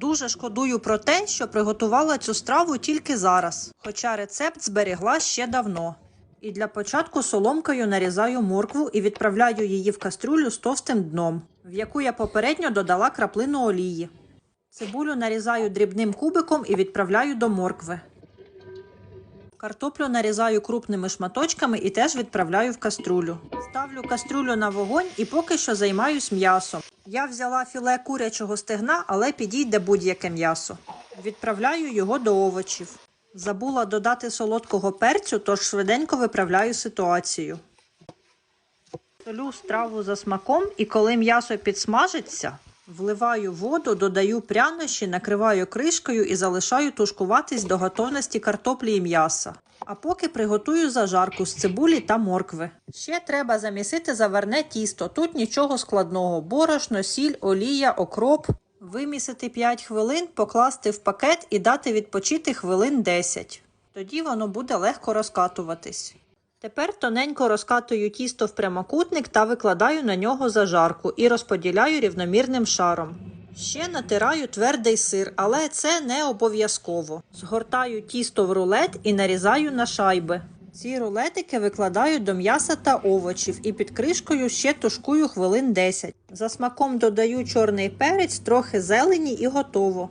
Дуже шкодую про те, що приготувала цю страву тільки зараз, хоча рецепт зберегла ще давно. І для початку соломкою нарізаю моркву і відправляю її в кастрюлю з товстим дном, в яку я попередньо додала краплину олії. Цибулю нарізаю дрібним кубиком і відправляю до моркви. Картоплю нарізаю крупними шматочками і теж відправляю в каструлю. Ставлю каструлю на вогонь і поки що займаюсь м'ясом. Я взяла філе курячого стегна, але підійде будь-яке м'ясо. Відправляю його до овочів. Забула додати солодкого перцю, тож швиденько виправляю ситуацію. Солю страву за смаком і коли м'ясо підсмажиться, вливаю воду, додаю прянощі, накриваю кришкою і залишаю тушкуватись до готовності картоплі і м'яса. А поки приготую зажарку з цибулі та моркви. Ще треба замісити заварне тісто. Тут нічого складного: борошно, сіль, олія, окроп. Вимісити 5 хвилин, покласти в пакет і дати відпочити хвилин 10. Тоді воно буде легко розкатуватись. Тепер тоненько розкатую тісто в прямокутник та викладаю на нього зажарку і розподіляю рівномірним шаром. Ще натираю твердий сир, але це не обов'язково. Згортаю тісто в рулет і нарізаю на шайби. Ці рулетики викладаю до м'яса та овочів і під кришкою ще тушкую хвилин 10. За смаком додаю чорний перець, трохи зелені і готово.